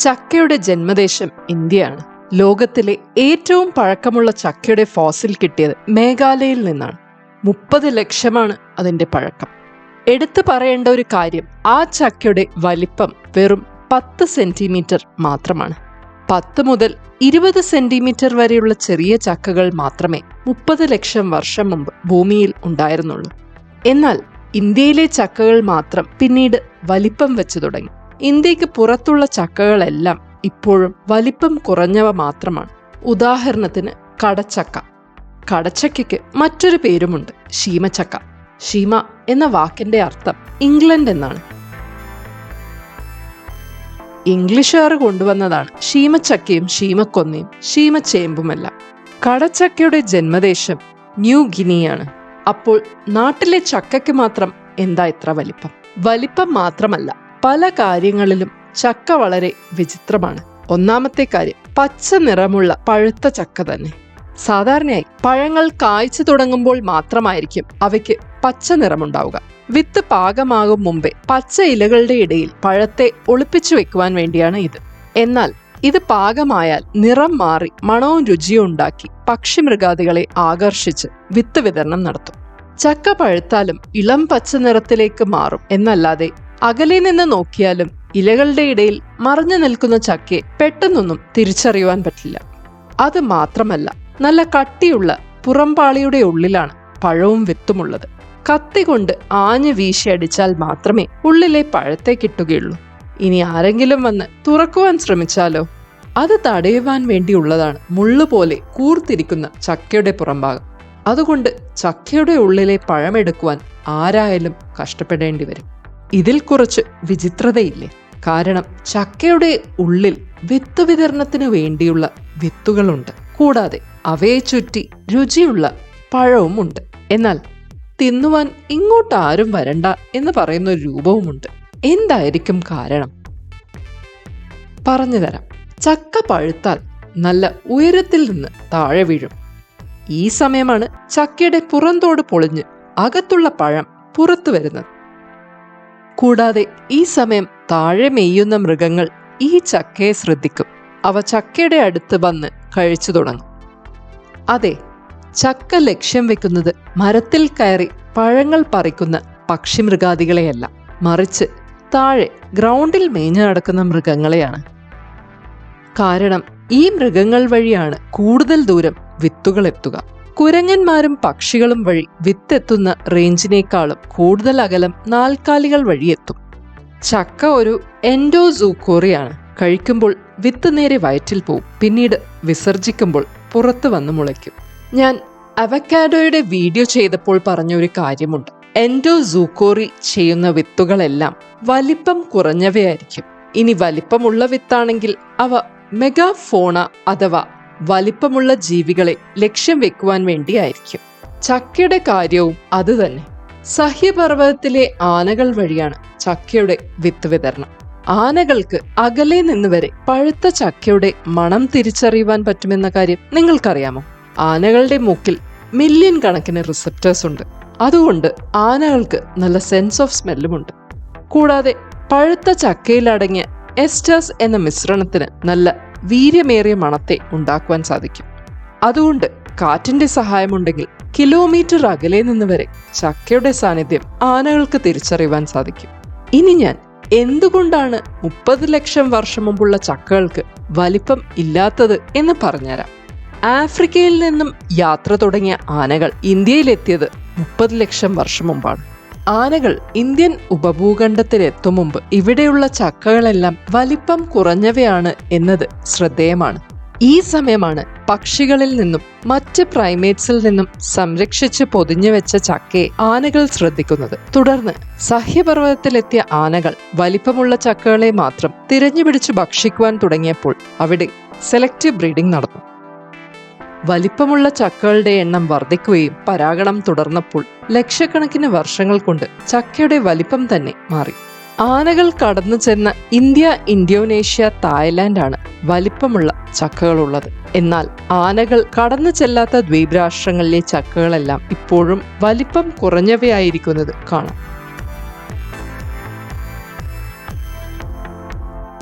ചക്കയുടെ ജന്മദേശം ഇന്ത്യയാണ്. ലോകത്തിലെ ഏറ്റവും പഴക്കമുള്ള ചക്കയുടെ ഫോസിൽ കിട്ടിയത് മേഘാലയയിൽ നിന്നാണ്. മുപ്പത് ലക്ഷമാണ് അതിന്റെ പഴക്കം. എടുത്തു പറയേണ്ട ഒരു കാര്യം ആ ചക്കയുടെ വലിപ്പം വെറും പത്ത് സെന്റിമീറ്റർ മാത്രമാണ്. പത്ത് മുതൽ ഇരുപത് സെന്റിമീറ്റർ വരെയുള്ള ചെറിയ ചക്കകൾ മാത്രമേ മുപ്പത് ലക്ഷം വർഷം മുമ്പ് ഭൂമിയിൽ ഉണ്ടായിരുന്നുള്ളൂ. എന്നാൽ ഇന്ത്യയിലെ ചക്കകൾ മാത്രം പിന്നീട് വലിപ്പം വെച്ചു തുടങ്ങി. ഇന്ത്യയ്ക്ക് പുറത്തുള്ള ചക്കകളെല്ലാം ഇപ്പോഴും വലിപ്പം കുറഞ്ഞവ മാത്രമാണ്. ഉദാഹരണത്തിന് കടച്ചക്ക. കടച്ചക്കയ്ക്ക് മറ്റൊരു പേരുമുണ്ട്. ശീമച്ചക്ക. ഷീമ എന്ന വാക്കിന്റെ അർത്ഥം ഇംഗ്ലണ്ട് എന്നാണ്. ഇംഗ്ലീഷുകാർ കൊണ്ടുവന്നതാണ് ശീമച്ചക്കയും ശീമക്കൊന്നയും ശീമച്ചേമ്പുമെല്ലാം. കടച്ചക്കയുടെ ജന്മദേശം ന്യൂ ഗിനിയാണ്. അപ്പോൾ നാട്ടിലെ ചക്കയ്ക്ക് മാത്രം എന്താ ഇത്ര വലിപ്പം? വലിപ്പം മാത്രമല്ല പല കാര്യങ്ങളിലും ചക്ക വളരെ വിചിത്രമാണ്. ഒന്നാമത്തെ കാര്യം പച്ച നിറമുള്ള പഴുത്ത ചക്ക തന്നെ. സാധാരണയായി പഴങ്ങൾ കായ്ച്ചു തുടങ്ങുമ്പോൾ മാത്രമായിരിക്കും അവയ്ക്ക് പച്ച നിറമുണ്ടാവുക. വിത്ത് പാകമാകും മുമ്പേ പച്ച ഇലകളുടെ ഇടയിൽ പഴത്തെ ഒളിപ്പിച്ചു വെക്കുവാൻ വേണ്ടിയാണ് ഇത്. എന്നാൽ ഇത് പാകമായാൽ നിറം മാറി മണവും രുചിയും ഉണ്ടാക്കി പക്ഷിമൃഗാദികളെ ആകർഷിച്ച് വിത്ത് വിതരണം നടത്തും. ചക്ക പഴുത്താലും ഇളം പച്ച നിറത്തിലേക്ക് മാറും എന്നല്ലാതെ അകലെ നിന്ന് നോക്കിയാലും ഇലകളുടെ ഇടയിൽ മറഞ്ഞു നിൽക്കുന്ന ചക്കയെ പെട്ടെന്നൊന്നും തിരിച്ചറിയുവാൻ പറ്റില്ല. അത് മാത്രമല്ല നല്ല കട്ടിയുള്ള പുറംപാളിയുടെ ഉള്ളിലാണ് പഴവും വിത്തുമുള്ളത്. കത്തി കൊണ്ട് ആഞ്ഞു വീശിയടിച്ചാൽ മാത്രമേ ഉള്ളിലെ പഴത്തെ കിട്ടുകയുള്ളൂ. ഇനി ആരെങ്കിലും വന്ന് തുറക്കുവാൻ ശ്രമിച്ചാലോ? അത് തടയുവാൻ വേണ്ടിയുള്ളതാണ് മുള്ളുപോലെ കൂർത്തിരിക്കുന്ന ചക്കയുടെ പുറംഭാഗം. അതുകൊണ്ട് ചക്കയുടെ ഉള്ളിലെ പഴമെടുക്കുവാൻ ആരായാലും കഷ്ടപ്പെടേണ്ടി വരും. ഇതിൽ കുറച്ച് വിചിത്രതയില്ലേ? കാരണം ചക്കയുടെ ഉള്ളിൽ വിത്ത് വിതരണത്തിന് വേണ്ടിയുള്ള വിത്തുകളുണ്ട്. കൂടാതെ അവയെ ചുറ്റി രുചിയുള്ള പഴവുമുണ്ട്. എന്നാൽ തിന്നുവാൻ ഇങ്ങോട്ട് ആരും വരണ്ട എന്ന് പറയുന്ന ഒരു രൂപവുമുണ്ട്. എന്തായിരിക്കും കാരണം? പറഞ്ഞുതരാം. ചക്ക പഴുത്താൽ നല്ല ഉയരത്തിൽ നിന്ന് താഴെ വീഴും. ഈ സമയമാണ് ചക്കയുടെ പുറന്തോട് പൊളിഞ്ഞ് അകത്തുള്ള പഴം പുറത്തു വരുന്നത്. കൂടാതെ ഈ സമയം താഴെ മെയ്യുന്ന മൃഗങ്ങൾ ഈ ചക്കയെ ശ്രദ്ധിക്കും. അവ ചക്കയുടെ അടുത്ത് വന്ന് കഴിച്ചു തുടങ്ങും. അതെ ചക്ക ലക്ഷ്യം വെക്കുന്നത് മരത്തിൽ കയറി പഴങ്ങൾ പറിക്കുന്ന പക്ഷിമൃഗാദികളെയല്ല. മറിച്ച് താഴെ ഗ്രൗണ്ടിൽ മേഞ്ഞു നടക്കുന്ന മൃഗങ്ങളെയാണ്. കാരണം ഈ മൃഗങ്ങൾ വഴിയാണ് കൂടുതൽ ദൂരം വിത്തുകൾ എത്തുക കുരങ്ങന്മാരും പക്ഷികളും വഴി വിത്തെത്തുന്ന റേഞ്ചിനേക്കാളും കൂടുതൽ അകലം നാൽക്കാലികൾ വഴിയെത്തും ചക്ക ഒരു എൻഡോസൂക്കോറിയാണ്. കഴിക്കുമ്പോൾ വിത്ത് നേരെ വയറ്റിൽ പോവും. പിന്നീട് വിസർജിക്കുമ്പോൾ പുറത്തു വന്ന് മുളയ്ക്കും. ഞാൻ അവക്കാഡോയുടെ വീഡിയോ ചെയ്തപ്പോൾ പറഞ്ഞ ഒരു കാര്യമുണ്ട്. എൻഡോസൂക്കോറി ചെയ്യുന്ന വിത്തുകളെല്ലാം വലിപ്പം കുറഞ്ഞവയായിരിക്കും. ഇനി വലിപ്പമുള്ള വിത്താണെങ്കിൽ അവ മെഗാഫോണ അഥവാ വലിപ്പമുള്ള ജീവികളെ ലക്ഷ്യം വെക്കുവാൻ വേണ്ടിയായിരിക്കും. ചക്കയുടെ കാര്യവും അതുതന്നെ. സഹ്യപർവതത്തിലെ ആനകൾ വഴിയാണ് ചക്കയുടെ വിത്ത് വിതരണം. ആനകൾക്ക് അകലെ നിന്ന് വരെ പഴുത്ത ചക്കയുടെ മണം തിരിച്ചറിയുവാൻ പറ്റുമെന്ന കാര്യം നിങ്ങൾക്കറിയാമോ? ആനകളുടെ മൂക്കിൽ മില്യൺ കണക്കിന് റിസപ്റ്റേഴ്സ് ഉണ്ട്. അതുകൊണ്ട് ആനകൾക്ക് നല്ല സെൻസ് ഓഫ് സ്മെല്ലുമുണ്ട് കൂടാതെ പഴുത്ത ചക്കയിലടങ്ങിയ എസ്റ്റേഴ്സ് എന്ന മിശ്രണത്തിന് നല്ല വീര്യമേറിയ മണത്തെ ഉണ്ടാക്കുവാൻ സാധിക്കും. അതുകൊണ്ട് കാറ്റിന്റെ സഹായമുണ്ടെങ്കിൽ കിലോമീറ്റർ അകലെ നിന്ന് വരെ ചക്കയുടെ സാന്നിധ്യം ആനകൾക്ക് തിരിച്ചറിയുവാൻ സാധിക്കും. ഇനി ഞാൻ എന്തുകൊണ്ടാണ് മുപ്പത് ലക്ഷം വർഷം മുമ്പുള്ള ചക്കകൾക്ക് വലിപ്പം ഇല്ലാത്തത് എന്ന് പറഞ്ഞുതരാം. ആഫ്രിക്കയിൽ നിന്നും യാത്ര തുടങ്ങിയ ആനകൾ ഇന്ത്യയിലെത്തിയത് മുപ്പത് ലക്ഷം വർഷം മുമ്പാണ്. ആനകൾ ഇന്ത്യൻ ഉപഭൂഖണ്ഡത്തിലെത്തും മുമ്പ് ഇവിടെയുള്ള ചക്കകളെല്ലാം വലിപ്പം കുറഞ്ഞവയാണ് എന്നത് ശ്രദ്ധേയമാണ്. ഈ സമയമാണ് പക്ഷികളിൽ നിന്നും മറ്റ് പ്രൈമേറ്റ്സിൽ നിന്നും സംരക്ഷിച്ച് പൊതിഞ്ഞു വെച്ച ചക്കയെ ആനകൾ ശ്രദ്ധിക്കുന്നത്. തുടർന്ന് സഹ്യപർവതത്തിലെത്തിയ ആനകൾ വലിപ്പമുള്ള ചക്കകളെ മാത്രം തിരഞ്ഞുപിടിച്ച് ഭക്ഷിക്കുവാൻ തുടങ്ങിയപ്പോൾ അവിടെ സെലക്റ്റീവ് ബ്രീഡിംഗ് നടന്നു. വലിപ്പമുള്ള ചക്കകളുടെ എണ്ണം വർദ്ധിക്കുകയും പരാഗണം തുടർന്നപ്പോൾ ലക്ഷക്കണക്കിന് വർഷങ്ങൾ കൊണ്ട് ചക്കയുടെ വലിപ്പം തന്നെ മാറി. ആനകൾ കടന്നു ചെന്ന ഇന്ത്യ ഇന്തോനേഷ്യ തായ്ലാന്റാണ് വലിപ്പമുള്ള ചക്കകളുള്ളത്. എന്നാൽ ആനകൾ കടന്നു ചെല്ലാത്ത ദ്വീപ് രാഷ്ട്രങ്ങളിലെ ചക്കകളെല്ലാം ഇപ്പോഴും വലിപ്പം കുറഞ്ഞവയായിരിക്കുന്നത് കാണാം.